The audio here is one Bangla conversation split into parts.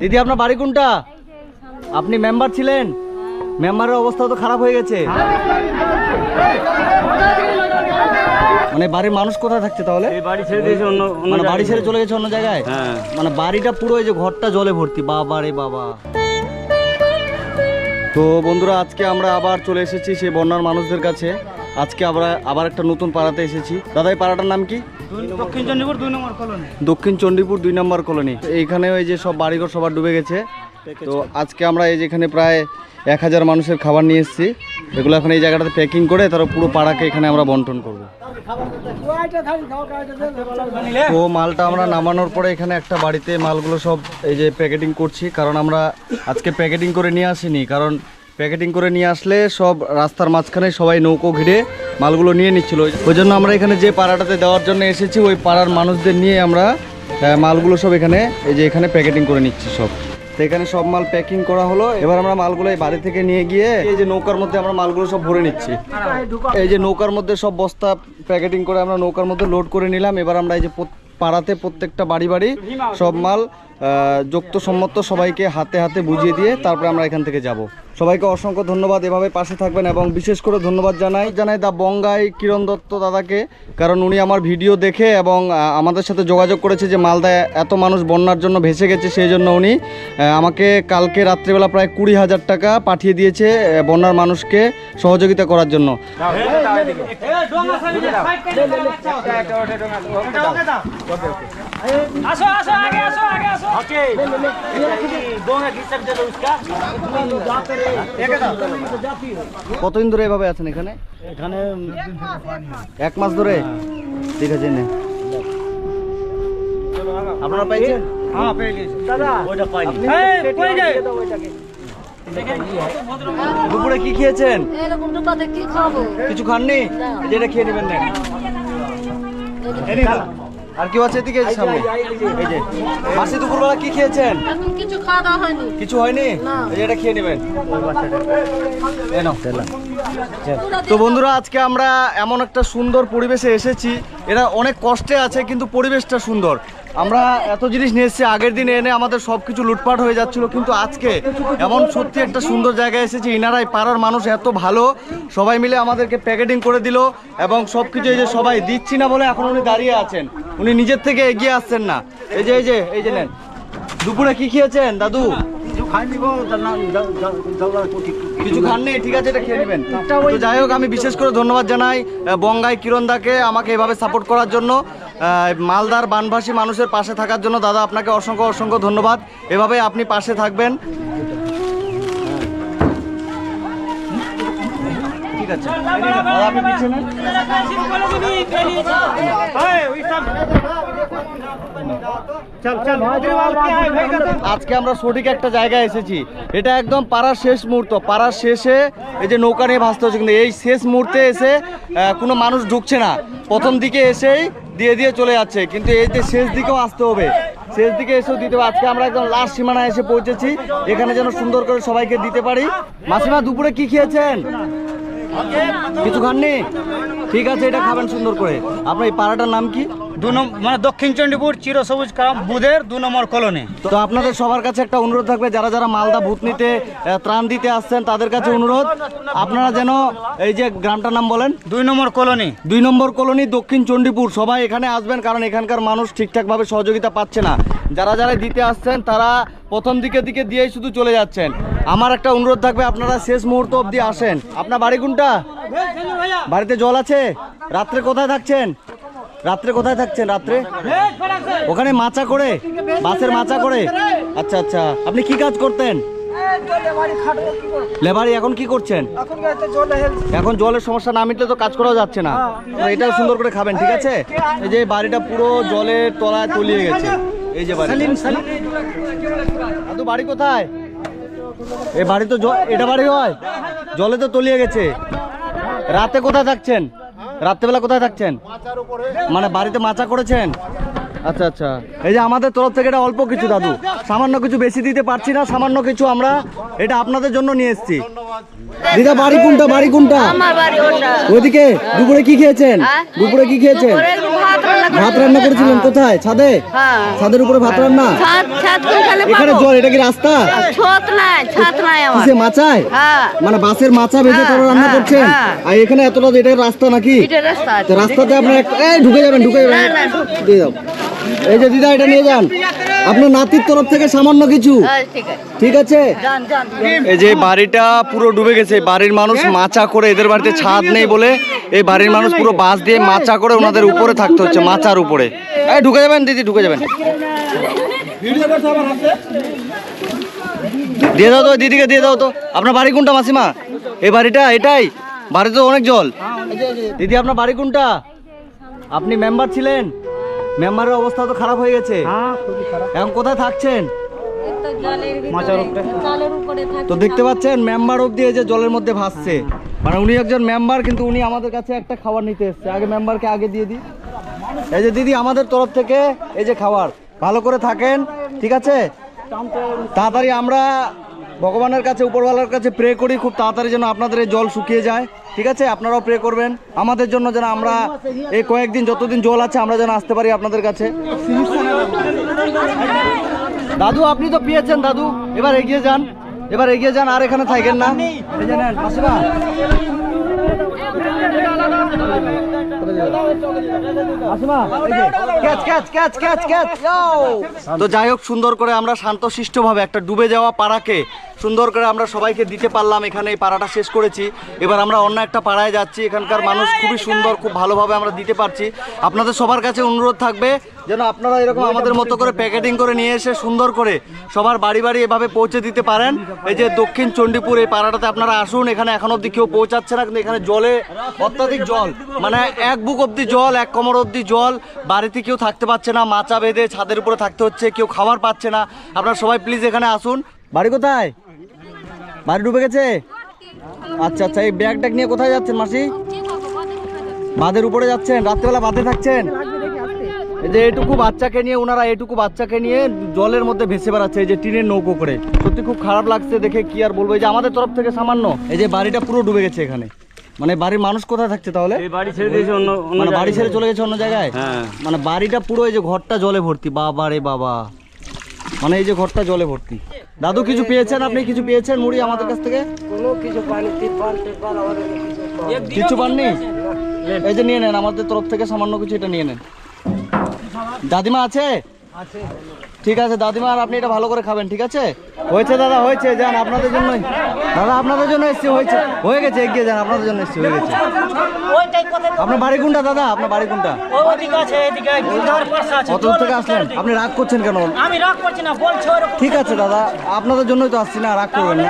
দিদি আপনার বাড়ি কোনটা? আপনি মেম্বার ছিলেন? মেম্বারের অবস্থা তো খারাপ হয়ে গেছে। মানে বাড়ির মানুষ কোথায় থাকছে তাহলে? বাড়ি ছেড়ে দিয়েছে অন্য মানে বাড়ি ছেড়ে চলে গেছে অন্য জায়গায়? হ্যাঁ। মানে বাড়িটা পুরো এই যে ঘরটা জলে ভর্তি। বাবা রে বাবা। তো বন্ধুরা আজকে আমরা আবার চলে এসেছি সেই বন্যার মানুষদের কাছে। আজকে আমরা আবার একটা নতুন পাড়াতে এসেছি। দাদা এই পাড়াটার নাম কি? দক্ষিণ চন্ডীপুর দুই নম্বর কলোনি। দক্ষিণ চণ্ডীপুর দুই নম্বর কলোনি। এইখানে ওই যে সব বাড়িঘর সবার ডুবে গেছে। তো আজকে আমরা এই যেখানে প্রায় এক হাজার মানুষের খাবার নিয়ে এসেছি এগুলো এখন এই জায়গাটাতে প্যাকিং করে তারপর পুরো পাড়াকে এখানে আমরা বন্টন করব। তো মালটা আমরা নামানোর পরে এখানে একটা বাড়িতে মালগুলো সব এই যে প্যাকেটিং করছি কারণ আমরা আজকে প্যাকেটিং করে নিয়ে আসিনি কারণ প্যাকেটিং করে নিয়ে আসলে সব রাস্তার মাঝখানে সবাই নৌকো ঘিরে মালগুলো নিয়ে নিচ্ছিল। ওই জন্য আমরা এখানে যে পাড়াটাতে দেওয়ার জন্য এসেছি, ওই পাড়ার মানুষদের নিয়ে আমরা মালগুলো সব এখানে, এই যে এখানে প্যাকেটিং করে নিচ্ছি সব। তো এখানে সব মাল প্যাকিং করা হলো। এবার আমরা মালগুলো এই বাড়ি থেকে নিয়ে গিয়ে, এই যে নৌকার মধ্যে আমরা মালগুলো সব ভরে নিচ্ছি। এই যে নৌকার মধ্যে সব বস্তা প্যাকেটিং করে আমরা নৌকার মধ্যে লোড করে নিলাম। এবার আমরা এই যে পাড়াতে প্রত্যেকটা বাড়ি বাড়ি সব মাল যুক্তসম্মত সবাইকে হাতে হাতে বুঝিয়ে দিয়ে তারপরে আমরা এখান থেকে যাব। সবাইকে অসংখ্য ধন্যবাদ এভাবে পাশে থাকবেন এবং বিশেষ করে ধন্যবাদ জানাই জানাই দা বঙ্গাই কিরণ দত্ত দাদাকে, কারণ উনি আমার ভিডিও দেখে এবং আমাদের সাথে যোগাযোগ করেছে যে মালদায় এত মানুষ বন্যার জন্য ভেসে গেছে, সেই জন্য উনি আমাকে কালকে রাত্রিবেলা প্রায় কুড়ি হাজার টাকা পাঠিয়ে দিয়েছে বন্যার মানুষকে সহযোগিতা করার জন্য। আসো আসো, আগে আসো। আগে আসো ওকে ডোঙ্গা কি সব দেলো उसका কতদিন ধরে এভাবে আছেন এখানে এখানে এক মাস ধরে ঠিক আছে নে আপনারা পাইছেন হ্যাঁ পেয়ে গেছি দাদা ওইটা পাইনি এই কই যায় দুপুরে কি খেয়েছেন এরকম দুপাতে কি খাবো কিছু খাননি এই যে এটা খেয়ে নেবেন না আর কেউ আছে এদিকে সামনে? এই যে মাসি দুপুরবেলা কি খেয়েছেন? এখন কিছু খাওয়া দাওয়া হয়নি। কিছু হয়নি? এই যে এটা খেয়ে নেবেন। এই নাও। তেলা তো বন্ধুরা আজকে আমরা এমন একটা সুন্দর পরিবেশে এসেছি। এরা অনেক কষ্টে আছে কিন্তু পরিবেশটা সুন্দর। আমরা এত জিনিস নিয়ে এসেছি আগের দিনে এনে আমাদের সব কিছু লুটপাট হয়ে যাচ্ছিল কিন্তু আজকে এমন সত্যি একটা সুন্দর জায়গায় এসেছি ইনারাই পাড়ার মানুষ এত ভালো সবাই মিলে আমাদেরকে প্যাকেটিং করে দিল এবং সব কিছু এই যে সবাই দিচ্ছি না বলে এখন উনি দাঁড়িয়ে আছেন। উনি নিজের থেকে এগিয়ে আসছেন না। এই যে এই যে এই যে নেন। দুপুরে কি খেয়েছেন দাদু? কিছু খান নেই ঠিক আছে এটা খেয়ে নেবেন। তো যাই হোক আমি বিশেষ করে ধন্যবাদ জানাই বঙ্গাই কিরণদাকে আমাকে এভাবে সাপোর্ট করার জন্য। মালদার বানভাসী মানুষের পাশে থাকার জন্য দাদা আপনাকে অসংখ্য অসংখ্য ধন্যবাদ। এভাবে আপনি পাশে থাকবেন। ঠিক আছে। আজকে আমরা সঠিক একটা জায়গায় এসেছি। এটা একদম পাড়ার শেষ মুহূর্ত। পাড়ার শেষে এই যে নৌকা নিয়ে ভাসতে হচ্ছে, কিন্তু এই শেষ মুহূর্তে এসে কোনো মানুষ ঢুকছে না। প্রথম দিকে এসেই দিয়ে দিয়ে চলে যাচ্ছে। কিন্তু এই যে শেষ দিকেও আসতে হবে। শেষ দিকে এসেও দিতে হবে। আজকে আমরা একদম লাস্ট সীমানায় এসে পৌঁছেছি। এখানে যেন সুন্দর করে সবাইকে দিতে পারি। মাসিমা, দুপুরে কি খেয়েছেন? কিছু খাননি? ঠিক আছে এটা খাবেন সুন্দর করে। আপনার এই পাড়াটার নাম কি? দু নম্বর মানে দক্ষিণ চন্ডীপুর চিরসবুজ গ্রাম বুধের দু নম্বর কলোনি। তো আপনাদের সবার কাছে একটা অনুরোধ থাকবে যারা যারা মালদা ভূতনিতে ত্রাণ দিতে আসছেন তাদের কাছে অনুরোধ আপনারা যেন এই যে গ্রামটার নাম বলেন। দুই নম্বর কলোনি। দুই নম্বর কলোনি দক্ষিণ চণ্ডীপুর সবাই এখানে আসবেন কারণ এখানকার মানুষ ঠিকঠাকভাবে সহযোগিতা পাচ্ছে না। যারা যারা দিতে আসছেন তারা প্রথম দিকে দিকে দিয়েই শুধু চলে যাচ্ছেন। আমার একটা অনুরোধ থাকবে আপনারা শেষ মুহূর্ত অবধি আসেন। আপনার বাড়ি কোনটা? বাড়িতে জল আছে? রাত্রে কোথায় থাকছেন? রাত্রে কোথায় থাকছেন রাত্রে? ওখানে মাচা করে? বাসের মাচা করে? আচ্ছা আচ্ছা। আপনি কি কাজ করতেন? লেবারি এখন কি করছেন? এখন জলের সমস্যা না মিটলে তো কাজ করাও যাচ্ছে না। তো এটা সুন্দর করে খাবেন ঠিক আছে? এই যে বাড়িটা পুরো জলের তলায় তলিয়ে গেছে। এই যে বাড়ি দাদু বাড়ি কোথায়? এই বাড়ি তো এটা বাড়ি হয়? জলে তো তলিয়ে গেছে। রাতে কোথায় থাকছেন? রাত্রেবেলা কোথায় থাকছেন? মানে বাড়িতে মাচা করেছেন? আচ্ছা আচ্ছা। এই যে আমাদের তরফ থেকে এটা অল্প কিছু দাদু। সামান্য কিছু বেশি দিতে পারছি না সামান্য কিছু আমরা এটা আপনাদের জন্য নিয়ে এসেছি। দিদা বাড়ি কোনটা বাড়ি কোনটা? আমার ওইদিকে দুপুরে কি খেয়েছেন? হ্যাঁ? দুপুরে কি খেয়েছেন? ভাত রান্না করেছিলেন কোথায়? ছাদে? হ্যাঁ। ছাদের উপরে ভাত রান্না? এখানে জল এটা কি রাস্তা? মাচায়? হ্যাঁ। মানে বাসের মাচা বেঁধে হ্যাঁ, রান্না হ্যাঁ, করছেন? হ্যাঁ। আর এখানে এতটা এটা রাস্তা নাকি? রাস্তাতে আপনার ঢুকে যাবেন ঢুকে যাবেন। দিয়ে দাও এই যে দিদা এটা নিয়ে যান। আপনার নাতির তরফ থেকে সামান্য কিছু। হ্যাঁ, ঠিক আছে। ঠিক আছে? যান যান। এই যে বাড়িটা পুরো ডুবে গেছে বাড়ির মানুষ মাচা করে এদের বাড়িতে ছাদ নেই বলে এই বাড়ির মানুষ পুরো বাঁশ দিয়ে মাচা করে ওনাদের উপরে থাকতে হচ্ছে মাচার উপরে। এই ঢুকে যাবেন দিদি ঢুকে যাবেন। দিয়ে দাও তো ওই দিদিকে দিয়ে দাও তো। আপনার বাড়ি কোনটা মাসিমা? এই বাড়িটা এটাই? বাড়িতে তো অনেক জল। দিদি আপনার বাড়ি কোনটা? আপনি মেম্বার ছিলেন? মেম্বারের অবস্থা তো খারাপ হয়ে গেছে। এখন কোথায় থাকছেন? তো দেখতে পাচ্ছেন মেম্বার অব্দি এই যে জলের মধ্যে ভাসছে। মানে উনি একজন মেম্বার কিন্তু উনি আমাদের কাছে একটা খাবার নিতে এসছে। আগে মেম্বারকে আগে দিয়ে দিই। এই যে দিদি আমাদের তরফ থেকে এই যে খাবার ভালো করে থাকেন ঠিক আছে? তাড়াতাড়ি আমরা ভগবানের কাছে, উপরওয়ালার কাছে প্রে করি, খুব তাড়াতাড়ি যেন আপনাদের এই জল শুকিয়ে যায়। ঠিক আছে? আপনারাও প্রে করবেন। আমাদের জন্য যেন আমরা এই কয়েকদিন যতদিন জল আছে, আমরা যেন আসতে পারি আপনাদের কাছে। দাদু, আপনি তো পেয়েছেন দাদু। এবার এগিয়ে যান। এবার এগিয়ে যান, আর এখানে থাকেন না। তো যাই হোক সুন্দর করে আমরা শান্ত শান্তশিষ্টভাবে একটা ডুবে যাওয়া পাড়াকে সুন্দর করে আমরা সবাইকে দিতে পারলাম, এখানে এই পাড়াটা শেষ করেছি। এবার আমরা অন্য একটা পাড়ায় যাচ্ছি, এখানকার মানুষ খুবই সুন্দর, খুব ভালোভাবে আমরা দিতে পারছি। আপনাদের সবার কাছে অনুরোধ থাকবে যেন আপনারা এরকম আমাদের মতো করে প্যাকেটিং করে নিয়ে এসে সুন্দর করে সবার বাড়ি বাড়ি এভাবে পৌঁছে দিতে পারেন। এই যে দক্ষিণ চণ্ডীপুর এই পাড়াটাতে আপনারা আসুন, এখানে এখন অবধি কেউ পৌঁছাচ্ছে না, কিন্তু এখানে জলে অত্যাধিক জল মানে এক বুক অবধি জল, এক কোমর অবধি জল, বাড়িতে কেউ থাকতে পারছে না, মাচা বেঁধে ছাদের উপরে থাকতে হচ্ছে, কেউ খাবার পাচ্ছে না। আপনারা সবাই প্লিজ এখানে আসুন। বাড়ি কোথায়? বাড়ি ডুবে গেছে? আচ্ছা আচ্ছা এই ব্যাগ ট্যাগ নিয়ে কোথায় যাচ্ছেন মাসি? বাঁধের উপরে যাচ্ছেন রাত্রেবেলা বাঁধে থাকছেন? এই যে এটুকু বাচ্চাকে নিয়ে ওনারা এটুকু বাচ্চাকে নিয়ে জলের মধ্যে ভেসে বেড়াচ্ছে এই যে টিনের নৌকো করে। সত্যি খুব খারাপ লাগছে দেখে কি আর বলব এই যে আমাদের তরফ থেকে সামান্য এই যে বাড়িটা পুরো ডুবে গেছে এখানে। মানে বাড়ির মানুষ কোথায় থাকছে তাহলে? বাড়ি ছেড়ে দিয়েছে অন্য অন্য মানে বাড়ি ছেড়ে চলে গেছে অন্য জায়গায়? হ্যাঁ। মানে বাড়িটা পুরো এই যে ঘরটা জলে ভর্তি বাবা রে বাবা। মানে এই যে ঘরটা জলে ভর্তি। দাদু কিছু পেয়েছেন? আপনি কিছু পেয়েছেন মুড়ি আমাদের কাছ থেকে? কিছু পাননি? এই যে নিয়ে নেন আমাদের তরফ থেকে সামান্য কিছু এটা নিয়ে নেন। দাদিমা আছে। ঠিক আছে, দাদিমা, আর আপনি এটা ভালো করে খাবেন, ঠিক আছে? হয়েছে দাদা, হয়েছে, যান, আপনাদের জন্যই। দাদা, আপনাদের জন্য এসছি, হয়েছে। হয়ে গেছে, এগিয়ে যান, আপনাদের জন্য এসছি, হয়ে গেছে। আপনার বাড়ি কোনটা, দাদা? আপনার বাড়ি কোনটা? কত দূর থেকে আসলেন? আপনি রাগ করছেন কেন? আমি রাগ করছি না ঠিক আছে, দাদা, আপনাদের জন্যই তো আসছি না, রাগ করবেন না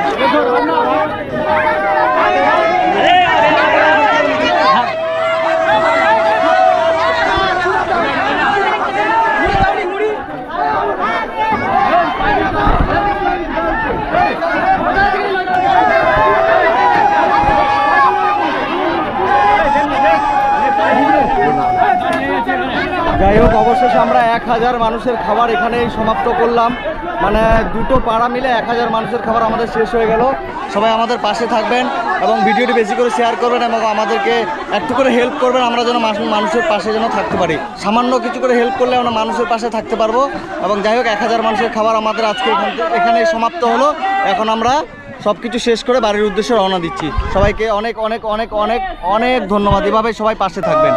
যাই হোক অবশেষে আমরা এক হাজার মানুষের খাবার এখানেই সমাপ্ত করলাম। মানে দুটো পাড়া মিলে এক হাজার মানুষের খাবার আমাদের শেষ হয়ে গেল। সবাই আমাদের পাশে থাকবেন এবং ভিডিওটি বেশি করে শেয়ার করবেন এবং আমাদেরকে একটু করে হেল্প করবেন। আমরা যেন মানুষ- মানুষের পাশে যেন থাকতে পারি। সামান্য কিছু করে হেল্প করলে আমরা মানুষের পাশে থাকতে পারব। এবং যাই হোক, এক হাজার মানুষের খাবার আমাদের আজকে এখান সমাপ্ত হলো। এখন আমরা সব কিছু শেষ করে বাড়ির উদ্দেশ্যে রওনা দিচ্ছি। সবাইকে অনেক অনেক অনেক অনেক অনেক ধন্যবাদ। এভাবে সবাই পাশে থাকবেন।